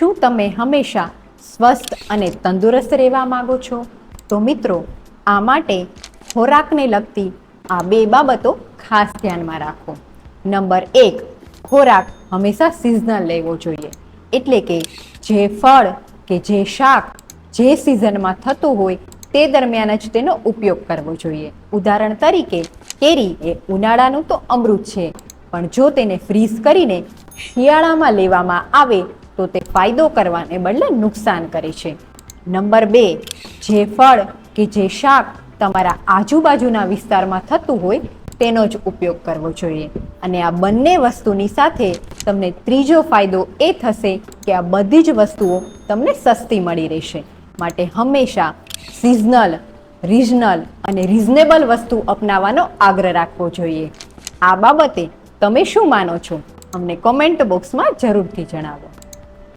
શું તમે હંમેશા સ્વસ્થ અને તંદુરસ્ત રહેવા માંગો છો? તો મિત્રો, આ માટે ખોરાકને લગતી આ બે બાબતો ખાસ ધ્યાનમાં રાખો. નંબર એક, ખોરાક હંમેશા સિઝનલ લેવો જોઈએ. એટલે કે જે ફળ કે જે શાક જે સિઝનમાં થતું હોય તે દરમિયાન જ તેનો ઉપયોગ કરવો જોઈએ. ઉદાહરણ તરીકે, કેરી એ ઉનાળાનું તો અમૃત છે, પણ જો તેને ફ્રીઝ કરીને શિયાળામાં લેવામાં આવે તો તે ફાયદો કરવાને બદલે નુકસાન કરે છે. નંબર બે, જે ફળ કે જે શાક તમારા આજુબાજુના વિસ્તારમાં થતું હોય તેનો જ ઉપયોગ કરવો જોઈએ. અને આ બંને વસ્તુની સાથે તમને ત્રીજો ફાયદો એ થશે કે આ બધી જ વસ્તુઓ તમને સસ્તી મળી રહેશે. માટે હંમેશા સિઝનલ રિજનલ અને રિઝનેબલ વસ્તુ અપનાવવાનો આગ્રહ રાખવો જોઈએ. આ બાબતે તમે શું માનો છો? અમને કોમેન્ટ બોક્સમાં જરૂરથી જણાવો.